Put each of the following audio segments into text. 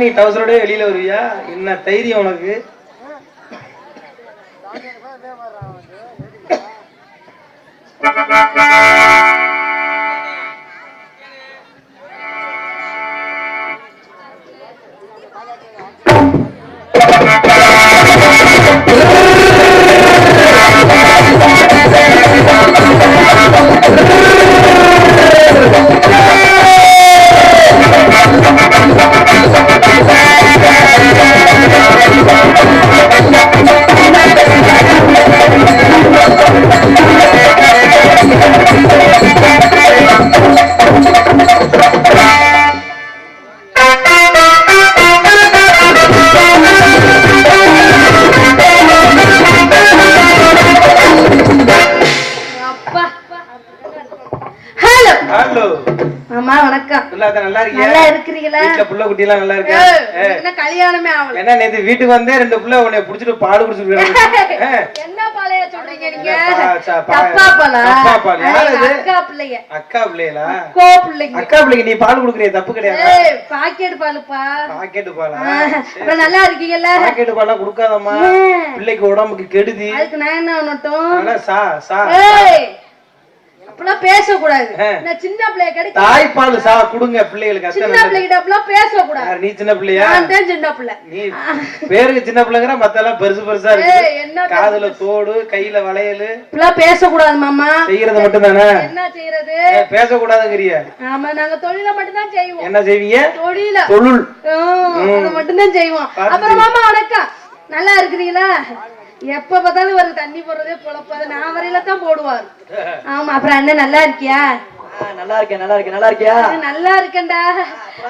நீ டவுசரோட வெளியில வருவியா? என்ன தைரியம் உனக்கு? அப்பா நல்லா இருக்கிறீங்களா? புள்ள குட்டி எல்லாம் நல்லா இருக்கா? என்ன கல்யாணமே ஆகல. என்ன நேத்து வீட்டுக்கு வந்தே ரெண்டு புள்ள உன்னை புடிச்சிட்டு என்ன பாலைய சொல்றீங்க நீங்க? பாலா பால். யார் அது? அக்கா பிள்ளைங்க. அக்கா பிள்ளைகளா? கோ பிள்ளைங்க. அக்கா பிள்ளைக்கு நீ பால் குடுக்குறிய? தப்பு கிடையாது? ஏய் பாக்கெட் பாலுப்பா. பாக்கெட்டு பாலா? அப்புறம் நல்லா இருக்கீங்கல்ல? பாக்கெட்டு பாலாம் குடுக்காதம்மா? பிள்ளைக்கு உடம்புக்கு கெடுதி. அதுக்கு நான் என்ன பண்ணட்டும்? ஆனா சா சா. ஏய் பேசக்கூடாது. நான் சின்ன பிள்ளைய கிடைக்க தாய்ப்பால் சா குடுங்க பிள்ளைகளுக்கு சின்ன பிள்ளைகிட்ட பேசக்கூடாது. நீ சின்ன பிள்ளையா? நான் தான் சின்ன பிள்ளை. நீ பேருக்கு சின்ன பிள்ளைங்கிற மத்தெல்லாம் பெருசு பெருசா இருக்கு. என்ன காதுல தோடு கையில வளையல். பேசக்கூடாது மாமா. செய்யறது மட்டும் தானே என்ன செய்யறது? பேசக்கூடாதுங்கிறிய. ஆமா நாங்க தொழில மட்டும்தான் செய்வோம். என்ன செய்வீங்க? தொழில. தொழுல். அதை மட்டும்தான் செய்வோம். அப்புறம் மாமா வணக்கம். நல்லா இருக்கிறீங்களா? எப்ப பார்த்தாலும் ஒரு தண்ணி போடுறதே பொழப்பாது நான் வரையில தான் போடுவார். ஆமா அப்புறம் அண்ணன் நல்லா இருக்கியா? நல்லா இருக்கேன் நல்லா இருக்கேன் நல்லா இருக்கியா? நல்லா இருக்கேன்டா.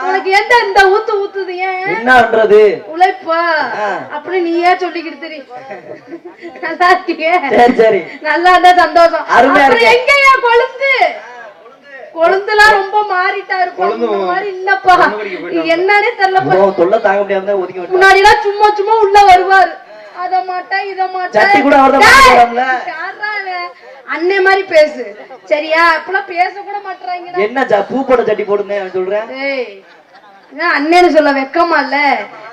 உனக்கு எந்த இந்த ஊத்து ஊத்துது ஏன்? என்ன பண்றது? உழைப்பா. அப்படி நீயே சொல்லிக்கிட்டு தெரி. நல்லா இருக்கியே? சரி சரி. நல்லா இருந்தா சந்தோஷம். அப்புறம். எங்கயா கொழுந்து? கொழுந்துலாம் ரொம்ப மாறிட்டாரு. கொழுந்து மாதிரி இல்லப்பா. என்னன்னே தெரியலப்பா. தொல்லை தாங்க முடியாம ஒதுக்கி விட்டு முன்னாடி எல்லாம் சும்மா சும்மா உள்ள வருவாரு. அத மாட்டேன் இத மாட்டேன் கூட. அண்ணே மாதிரி பேசு. சரியா? அப்பெல்லாம் பேச கூட மாட்டாங்கடா என்ன பூ போட்ட சட்டி போடுங்க சொல்றேன் அண்ணேன்னு சொல்ல வெக்கமா இல்ல?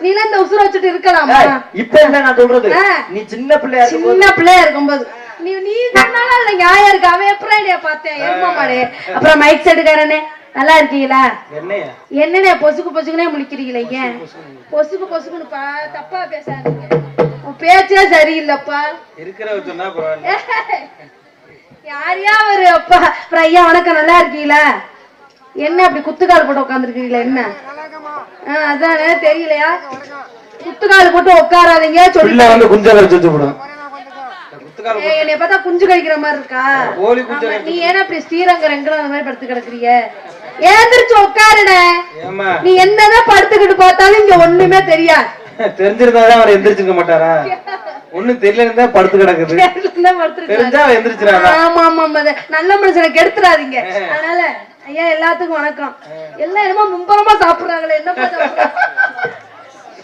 நீ இந்த உசுர வச்சுட்டு இருக்கலாமா? ஏய், இப்ப என்ன நான் சொல்றது? ஆ. நீ சின்ன பிள்ளையா சின்ன பிள்ளையா இருக்கும்போது. நீ நீ சொன்னாலும் இல்ல நியாயம் இருக்கு. அவன் எப்படியா பார்த்தேன் எரும மாடு? அப்புறம் மைக் செட்டுக்காரனே நல்லா இருக்கீங்களா? என்னையா? பொசுக்கு பொசுக்குனே முழிக்கிறீங்களே பொசுக்கு பொசுக்குன்னு. தப்பா பேசாதீங்க. பேச்சே சரியில்லைப்பா. இருக்கிற சொன்னா பரவாயில்ல. யாரையா ஒரு அப்பா அப்புறம் ஐயா வணக்கம். நல்லா இருக்கீங்களா? என்ன அப்படி குத்துக்கால் போட்டு உட்காந்துருக்கீங்களா என்ன? அதானே தெரியலையா? குத்துக்கால் போட்டு உட்காராதீங்க சொல்லி வந்து வச்சு விடும் என்னைய பார்த்தா குஞ்சு கழிக்கிற மாதிரி இருக்கா? நீ ஏன்னா அப்படி ஸ்ரீரங்க ரெங்கலம் அந்த மாதிரி படுத்து கிடக்குறீங்க? ஏந்திரிச்சு உட்காருன ஏமா நீ என்னதான் படுத்துக்கிட்டு பார்த்தாலும் இங்க ஒண்ணுமே தெரியாது. தெரிஞ்சிருந்தாதான் அவர் எந்திரிச்சுக்க மாட்டாரா? ஒண்ணும் தெரியல படுத்து கிடக்குது. தெரிஞ்சா அவன் எந்திரிச்சிடாரா ஆமா ஆமா ஆமா நல்ல மனுஷனை கெடுத்துறாதீங்க. அதனால ஐயா எல்லாத்துக்கும் வணக்கம். எல்லாம் என்னமோ மும்பரமா சாப்பிடுறாங்களே என்னப்பா சாப்பிடுறாங்க?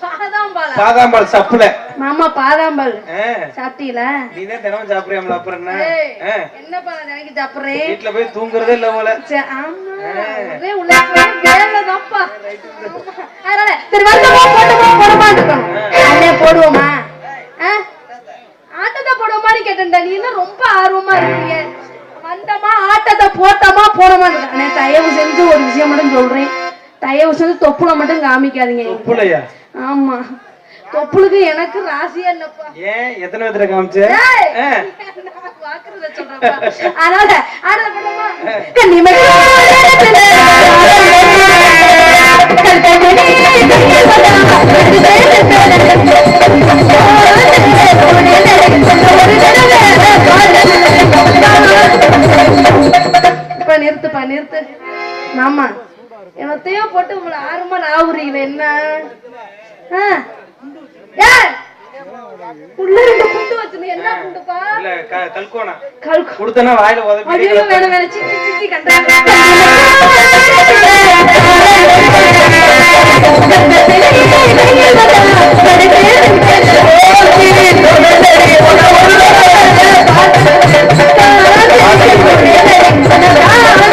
பாதாம் பாலா பாதாம்பால் சப்புல மாமா பாதாம் பால் ஆ, சாப்பிட்டீங்களா? நீதான் தினமும் சாப்பிடுறியாமல அப்புறம் என்ன? தினைக்கு சாப்பிடுறேன்? வீட்டுல போய் தூங்குறதே இல்ல போல ஆமா. ஒரே. அதனால சரி சொல்றேன் தயவு செஞ்சு தொப்புல மட்டும் காமிக்காதீங்க. ஆமா. தொப்புளுக்கு எனக்கு ராசியா இல்லப்பா ஏன்? எத்தனை பேத்துல காமிச்ச. அதனால பண்ணுமா? நிறுத்துப்பா நிறுத்து. மாமா என்னத்தையோ போட்டு உங்களை ஆர்வமா குண்டு வச்சிருந்தீங்க என்ன கொடுத்தனா வாயில உதப்பி ஐயோ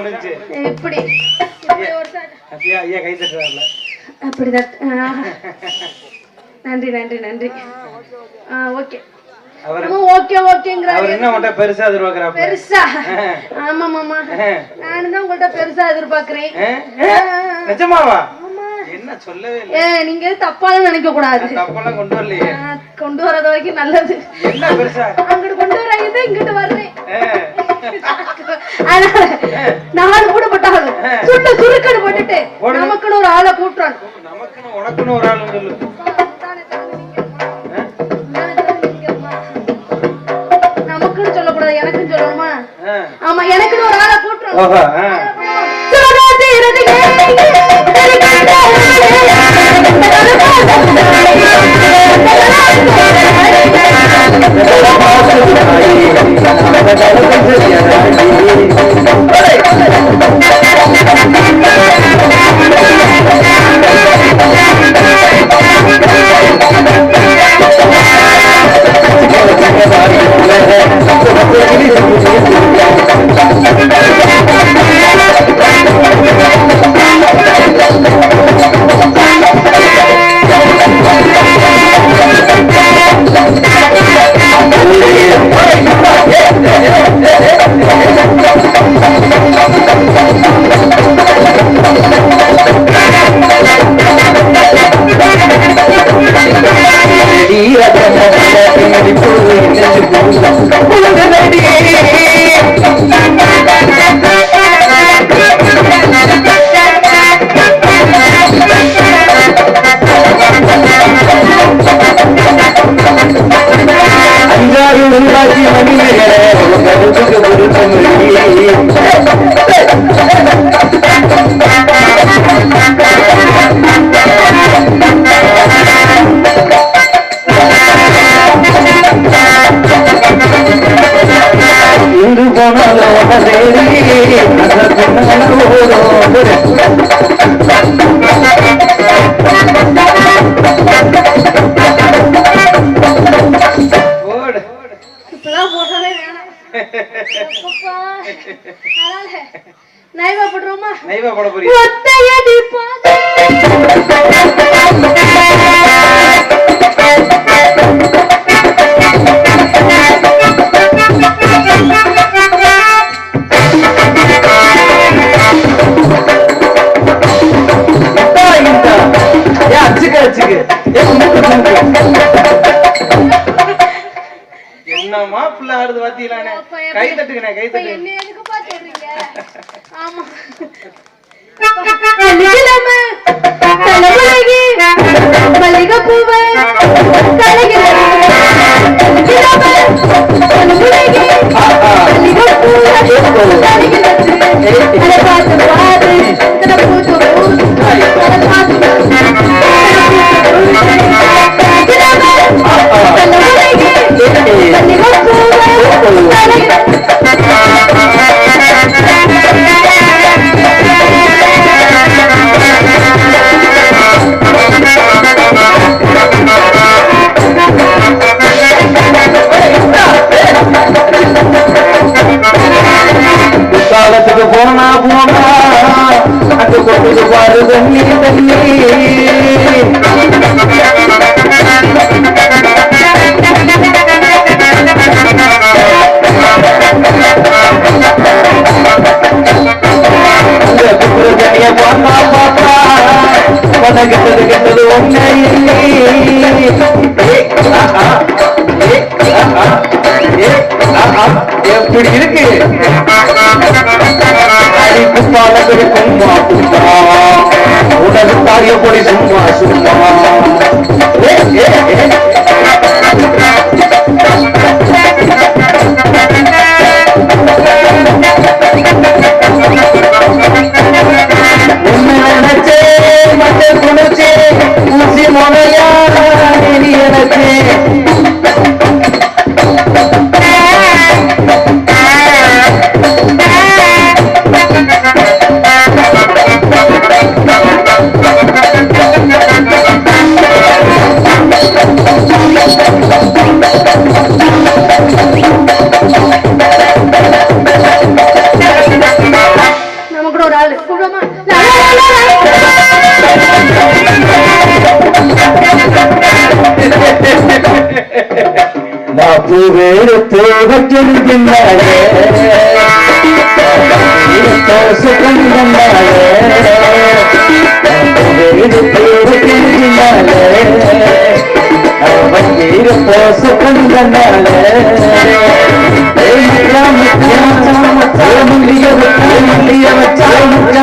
முடிஞ்சு. இப்படி. அப்படியா ஐயா கை தட்டுறாருல. நன்றி நன்றி நன்றி. ஆ ஓகே. ஓகே ஓகேங்கிறாரு. அவர் என்ன மட்டும் பெருசா பெருசா? ஆமா மாமா நானும் தான் உங்கள்ட்ட பெருசா எதிர்பார்க்கிறேன். நிஜமாவா? என்ன சொல்லவே இல்லை. நீங்க தப்பாலாம் நினைக்க கூடாது. தப்பெல்லாம் கொண்டு வரலையே. கொண்டு வர்றது வரைக்கும் நல்லது. என்ன பெருசா? அங்கிட்டு கொண்டு வராங்க இங்கிட்டு வர்றேன். நாலு கூட போட்டாலும் சுட்டு சுருக்கடு போட்டுட்டு. நமக்குன்னு ஒரு ஆளை கூட்டுறான் நமக்குன்னு உனக்குன்னு ஒரு ஆள் சொல்லு. நமக்குன்னு சொல்லக்கூடாது எனக்குன்னு சொல்லணுமா. ஆமா எனக்குன்னு ஒரு ஆளை கூட்டுறோம். ஓஹோ ஆ. கை தட்டுக்கண்ணே கை இப்ப தட்டு. என்ன எதுக்குப்பா சொல்றீங்க ஆமா. அந்த குப்புற தண்ணிய பார்த்தா உன கெட்டது கெட்டது ஒன்னே எப்படி இருக்கு பொடி சும்மா சும்மா நீ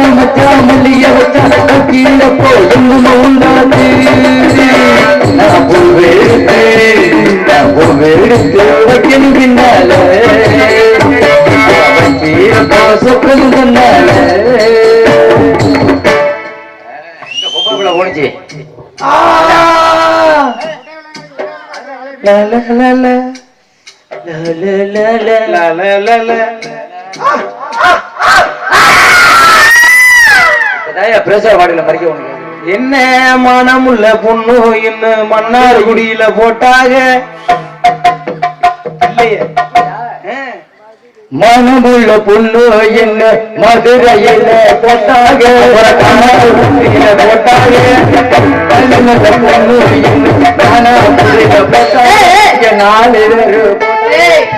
மச்சா மல்லிய வச்சா கீழ போயும் உண்டாது நான் பூவேடுத்து நான் பூவேடுத்து வைக்கின்றாளே அவன் உனக்கு? என்ன மனமுள்ள பொண்ணு இன்னும் மன்னார்குடியில போட்டாக? இல்லையே. மனமுள்ள பொண்ணு என்ன மதுரையில போட்டாக? போட்டாக. மனமுள்ள பொண்ணு என்ன போட்டாக? நாலு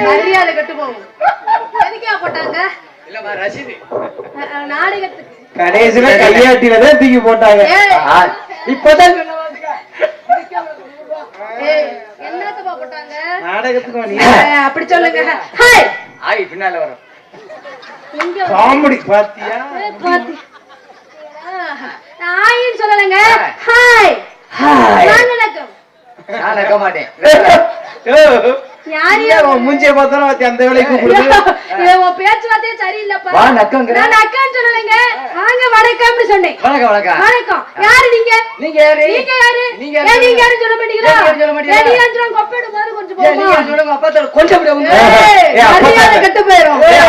மரியாதை போட்டாங்க? நாடகத்துக்கு. கடைசியில கையாட்டில தான் தூக்கி போட்டாங்க. இப்பதான் ஏய், என்னத்துப்பா போட்டாங்க? நாடகத்துக்கு அப்படி சொல்லுங்க. ஹாய். ஆய் பின்னால வரும். காமெடி பாத்தியா? சொல்லலைங்க. ஹாய். ஹாய். நான் வணக்கம் நான் நக்க மாட்டேன். மூஞ்சிய பார்த்தா நான் அந்த வேலைக்கு கூப்பிடுறேன் உன் பேச்சுவார்த்தையே சரியில்லப்பா. வா நக்கங்க வாங்க வணக்கம் அப்படி சொன்னேன். வணக்கம் வணக்கம். யாரு நீங்க? நீங்க யாரு? நீங்க யாரு? நீங்க யாரு? நீங்க யாரு சொல்ல சொல்ல மாட்டீங்களா? சொல்லுங்க கொஞ்சம் போங்க கெட்டு போயிடும் ஏய்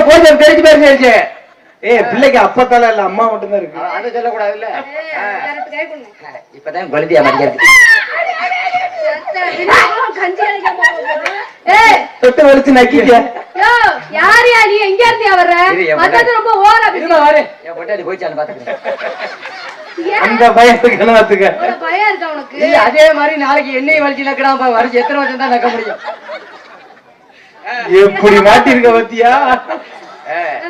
அப்பா தெரிஞ்சு பாருங்க ஏய் பிள்ளைக்கு அப்பத்தால இல்ல அம்மா மட்டும் தான் இருக்கு அதை சொல்லக்கூடாது இல்ல இப்பதான் குழந்தையா மரியாதை கஞ்சி அடிக்காம போகுது. ஏய் தொட்டு வலிச்சு நக்கிக்க யோ யாரியா நீ? எங்க இருந்தியா வர்ற? மத்தது ரொம்ப இருமா வாரு. என் பொட்டாடி போயிச்சான்னு பாத்துக்கிறேன். அந்த பயம் இருக்கா உனக்கு? இல்ல அதே மாதிரி நாளைக்கு என்னையும் வலிச்சு நக்கிறான் பா வரைச்சு எத்தனை வருஷம் தான் நக்க முடியும். எப்படி மாட்டிருக்க பத்தியா?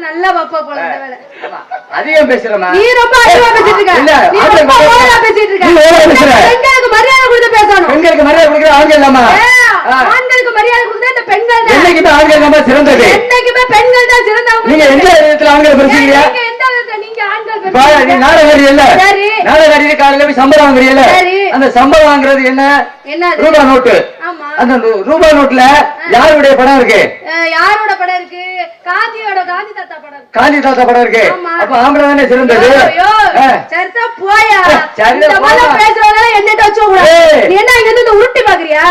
நல்லா பாப்பா போல இந்த வேலை. ஆமா, அதிகம் பேசுறமா நீ ரொம்ப அதிகமா பேசிட்டு இருக்க. இல்ல, நீ ஆம்பளை ரொம்ப பேசுற. ஓவரா பேசிட்டு இருக்க. நீ ஓவரா பேசுற. பெண்களுக்கு மரியாதை கொடுத்து பேசணும். பெண்களுக்கு மரியாதை கொடுக்குற ஆண்கள் இல்லாமா. ஆண்களுக்கு மரியாதை கொடுத்தா இந்த பெண்கள் தான். என்னைக்குமே ஆண்கள் சிறந்தது. என்னைக்குமே பெண்கள் தான் சிறந்தவங்க. நீங்க எந்த விதத்துல ஆண்களை எந்த நீ நாடகாரி இல்ல? அந்த சம்பளம் வாங்குறது என்ன? யாரோட படம் காந்தியோட காந்தி தாத்தா படம் காந்தி தாத்தா படம் இருக்கு. ஆம்பளை சிறந்தது? சரிதா போயா. இந்த மாதிரி பேசுறவங்க என்னட்ட என்ன இங்க இருந்து உருட்டி பாக்குறியா?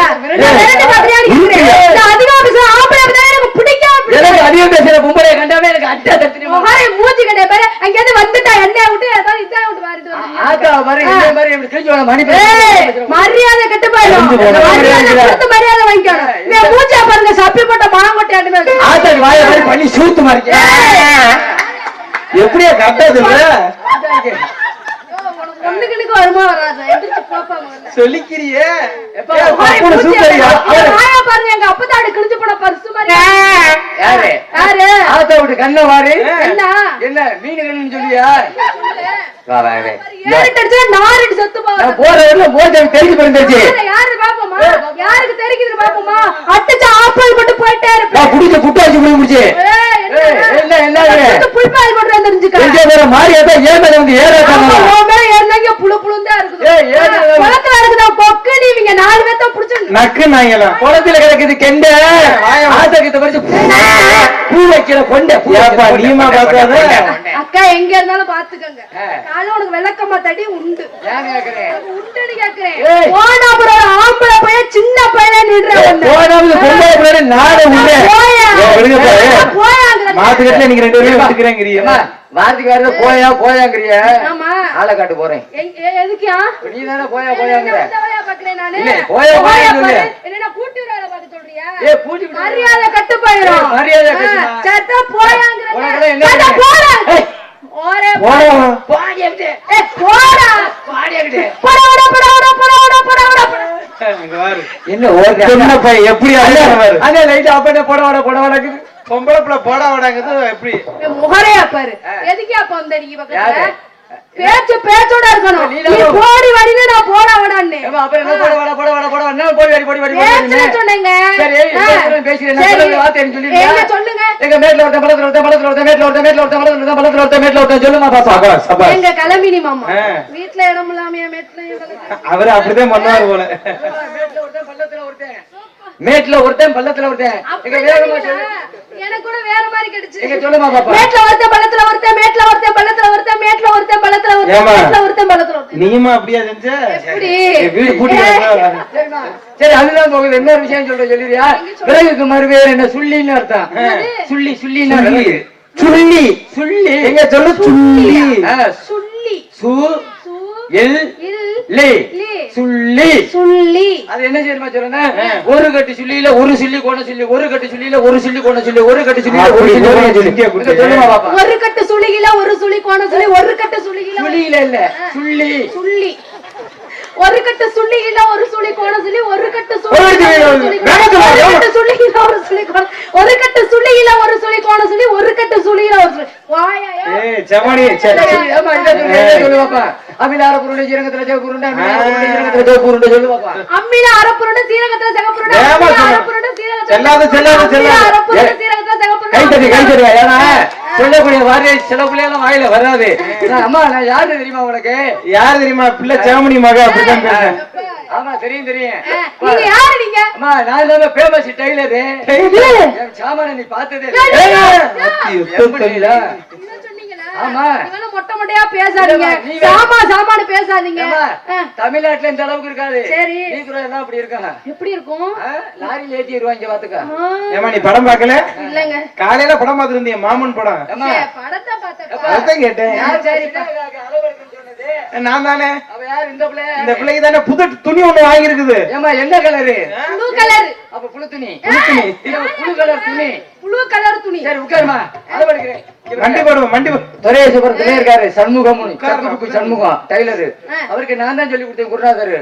உருட்டி எனக்கு பேசுற பொம்பளை கண்டாவே எனக்கு அட்டா தட்டுமா முகரை மூஞ்சி கண்டே பாரு அங்க இருந்து வந்துட்டா விட்டு இதா விட்டு வாரிட்டு வந்து ஆத்தா மாதிரி இந்த மாதிரி இப்படி கிழிஞ்சு வர மணி ஏய், மரியாதை கெட்டு போயிடும். மரியாதை கொடுத்து மரியாதை வாங்கிக்கணும். நீ மூஞ்சா பாருங்க சப்பி போட்ட மாங்கொட்டையாட்டுமே இருக்கு. ஆத்தா வாய மாதிரி பண்ணி சூத்து மாதிரி எப்படியா கட்டது ஒண்ணுக்கு எங்க அப்பத்தாடு கிழிஞ்சு போன பர்ஸ் மாதிரி. யாரு? யாரு? ஆத்தா விட்டு கண்ண வாரு என்ன? என்ன மீன் கண்ணு சொல்லியா? யாருக்கு தெரிக்குது பாப்போமா? அட்டிச்ச ஆப்பால் மட்டும் போயிட்டே இருப்பேன். புடிச்ச புட்டு வச்சு புடி முடிச்சு என்ன? என்ன புல்பால் மட்டும் தெரிஞ்சுக்க ஏன் மேல வந்து புழு புழுந்தா நீங்க நாலு பேத்த புடிச்சு நக்கு குளத்துல கிடக்குது கெண்ட பூ வைக்கிற கொண்ட அக்கா எங்க இருந்தாலும் பாத்துக்கங்க கால உனக்கு விளக்கமா உண்டு உண்டுன்னு கேக்குறேன் சின்ன பையன் நிடுறேன் போனா பொம்பளை பையன் நாடு நீங்க ரெண்டு பேரும் பாத்துக்கிறேங்கிறீங்களா வாரத்துக்கு வேற போயா போயாங்கறிய. ஆளை காட்டு போறேன். எதுக்கியா? நீ போயா போயாங்கற. போயா போயா சொல்லு. போயிடும் மரியாதை கட்டு சத்த போயாங்கற சத்த போடா. ஓரே போடா. பாடி. என்ன ஓர் என்ன பைய எப்படி அண்ணே லைட் ஆஃப் பண்ண போடா பொம்பளை பிள்ளை போட விடாங்கிறது எப்படி? முகரையா பாரு. எதுக்கு அப்ப வந்தீங்க பேச்சு பேச்சோட இருக்கணும். போடி வரிங்க நான் போட விடானே போட வட போட வட போட என்ன போடி வரி போடி வடி பேச்சு சொன்னேங்க. பேசுறேன் சொல்லி என்ன சொல்லுங்க எங்க மேட்ல ஒருத்த பலத்துல ஒருத்த பலத்துல ஒருத்த மேட்ல ஒருத்த மேட்ல ஒருத்த பலத்துல ஒருத்த பலத்துல ஒருத்த மேட்ல ஒருத்த சொல்லுமா எங்க கலமினி மாமா. வீட்ல இடம் இல்லாம போல. மேட்ல ஒருத்தன் பள்ளத்துல ஒருத்தன். எனக்கு கூட வேற மாதிரி கிடைச்சு எங்க சொல்லுமா பாப்பா? மேட்ல ஒருத்தன் பள்ளத்துல ஒருத்தன் மேட்ல ஒருத்தன் பள்ளத்துல ஒருத்தன் மேட்ல ஒருத்தன் பள்ளத்துல ஒருத்தன்? மேட்ல ஒருத்தன் பள்ளத்துல ஒருத்தன். நீயுமா அப்படியா செஞ்ச? எப்படி? வீடு பூட்டி. சரி அதுதான் போகுது. இன்னொரு விஷயம் சொல்ற சொல்லிடுறியா விறகுக்கு மறுபேர் என்ன? சுள்ளின்னு அர்த்தம். சுள்ளி சுள்ளின்னு சுள்ளி. சுள்ளி. எங்க சொல்லு? சுள்ளி. சுள்ளி. சு எல். சுள்ளி சுள்ளி அது என்ன செய்யணுமா சொல்லுங்க? ஒரு கட்டு சுள்ளியில ஒரு சில்லி கோண சுள்ளி ஒரு கட்டு சுள்ளியில ஒரு சில்லி கோண சொல்லி ஒரு கட்டு சுள்ளியில ஒரு சுள்ளி ஒரு கட்டு சுள்ளியில ஒரு சுள்ளி கோண சொல்லி ஒரு கட்டு சுள்ளியில சுள்ளியில இல்ல. சுள்ளி சுள்ளி ஒரு கட்டு சுள்ளி ஒரு சுழி கோண சுழி ஒரு கட்டு சுள்ளி ஒரு கட்டு சுள்ளி ஒரு சுழி கோண ஒரு கட்டு சுள்ளி ஒரு சுழி கோண சுழி ஒரு அம்மில அரப்புருண்டை ஜீரகத்துல சிவப்புருண்டை அம்மில சிவப்புருண்டை சொல்லு பாப்பா அம்மில அரப்புருண்டை செல்லாத செல்லாத செல்லாத. அரப்புருண்டை சொல்லக்கூடிய வார்த்தை சில பிள்ளைகளும் வாயில வராது. அம்மா நான் யாரு தெரியுமா உனக்கு? யார் தெரியுமா? பிள்ளை சேமணி மக அப்படிதான் ஆமா தெரியும் தெரியும். ஆ, நீங்க யாரு நீங்க? அம்மா நான் இல்லாம பேமஸ் டெய்லரு. சாமான நீ பார்த்ததே ஏய், ஏய், இல்லை மொட்டை மொட்டையா பேசாதீங்க. சாமா சாமான்னு பேசாதீங்க. தமிழ்நாட்டுல இந்த அளவுக்கு இருக்காது. சரி. நீக்குறோம் எல்லாம் அப்படி இருக்காங்க? எப்படி இருக்கும்? ஆ, லாரியில ஏத்திடுவாங்க பாத்துக்க. ஆ, ஏமா நீ படம் பார்க்கல? இல்லைங்க. காலையில படம் பார்த்துருந்தீங்க மாமன் படம். படத்தை கேட்டேன். நான் தானே? இந்த பிள்ளை? இந்த பிள்ளைக்கு தானே புது துணி ஒண்ணு வாங்கியிருக்குது. ஏமா என்ன கலரு? Blue colour. அப்ப புழு துணி. இது புழு கலர் துணி. ப்ளூ கலர் துணி. சரி உட்காருமா. அளவெடுக்கிறேன் போடுவோம் துரையசுபுரத்திலே இருக்காரு சண்முகம் சண்முகம் டைலரு. அவருக்கு நான் தான் சொல்லி கொடுத்தேன் குருநாதர்.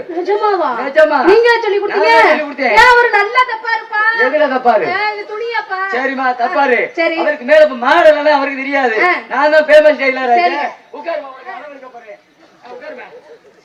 நிஜமா. நீங்க சொல்லி கொடுத்தீங்க? அவர் நல்லா எதுல தப்பாரு? சரிம்மா தப்பாரு. அவருக்கு மேல இப்ப மாடல் எல்லாம் அவருக்கு தெரியாது. நான் தான் ஃபேமஸ் டைலர் சரி. உட்காருமா